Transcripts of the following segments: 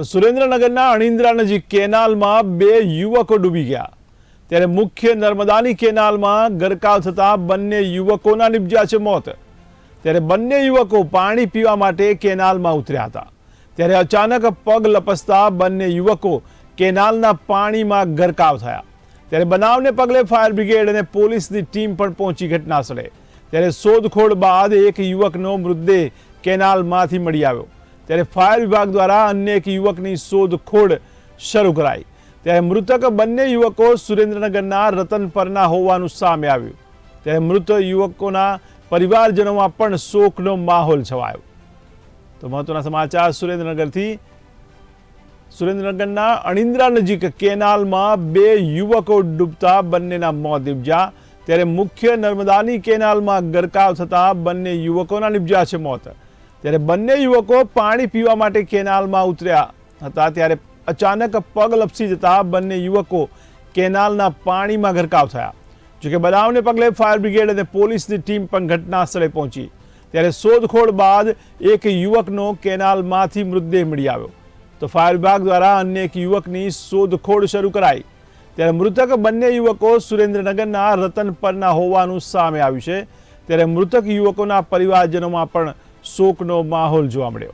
તો સુરેન્દ્રનગરના અણિન્દ્રા નજીક કેનાલમાં બે યુવકો ડૂબી ગયા. ત્યારે મુખ્ય નર્મદાની કેનાલમાં ગરકાવ થતાં બંને યુવકોના નિપજ્યા છે મોત. ત્યારે બંને યુવકો પાણી પીવા માટે કેનાલમાં ઉતર્યા હતા. ત્યારે અચાનક પગ લપસતા બંને યુવકો કેનાલના પાણીમાં ગરકાવ થયા. ત્યારે બનાવને પગલે ફાયર બ્રિગેડ અને પોલીસની ટીમ પણ પહોંચી ઘટના સ્થળે ત્યારે શોધખોળ બાદ એક યુવકનો મૃતદેહ કેનાલમાંથી મળી આવ્યો. ત્યારે ફાયર વિભાગ દ્વારા અન્ય એક યુવકની શોધખોળ શરૂ કરાઈ. ત્યારે મૃતક બંને યુવકો સુરેન્દ્રનગરના રતનપરના હોવાનું સામે આવ્યું. ત્યારે મૃત યુવકોના પરિવારજનોમાં પણ શોકનો માહોલ છવાયો. તો મહત્વના સમાચાર સુરેન્દ્રનગરથી. સુરેન્દ્રનગરના અણિન્દ્રા નજીક કેનાલમાં બે યુવકો ડૂબતા બંનેના મોત નીપજ્યા. ત્યારે મુખ્ય નર્મદાની કેનાલમાં ગરકાવ થતા બંને યુવકોના નીપજ્યા છે મોત. ત્યારે બંને યુવકો પાણી પીવા માટે કેનાલમાં ઉતર્યા હતા. ત્યારે અચાનક પગ લપસી જતા બંને યુવકો કેનાલના પાણીમાં ગરકાવ થયા. જોકે બનાવને પગલે ફાયર બ્રિગેડ અને પોલીસની ટીમ પણ ઘટના સ્થળે પહોંચી. ત્યારે શોધખોળ બાદ એક યુવકનો કેનાલમાંથી મૃતદેહ મળી આવ્યો. તો ફાયર વિભાગ દ્વારા અન્ય એક યુવકની શોધખોળ શરૂ કરાઈ. ત્યારે મૃતક બંને યુવકો સુરેન્દ્રનગરના રતનપરના હોવાનું સામે આવ્યું છે. ત્યારે મૃતક યુવકોના પરિવારજનોમાં પણ શોકનો માહોલ જોવા મળ્યો.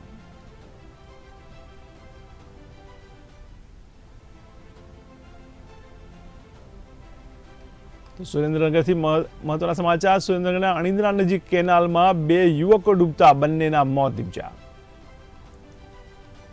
તો સુરેન્દ્રનગરથી મહ- મહત્વના સમાચાર. સુરેન્દ્રનગરના અણિંદ્રા નજીક કેનાલમાં બે યુવકો ડૂબતા બંનેના મોત નીપજ્યા.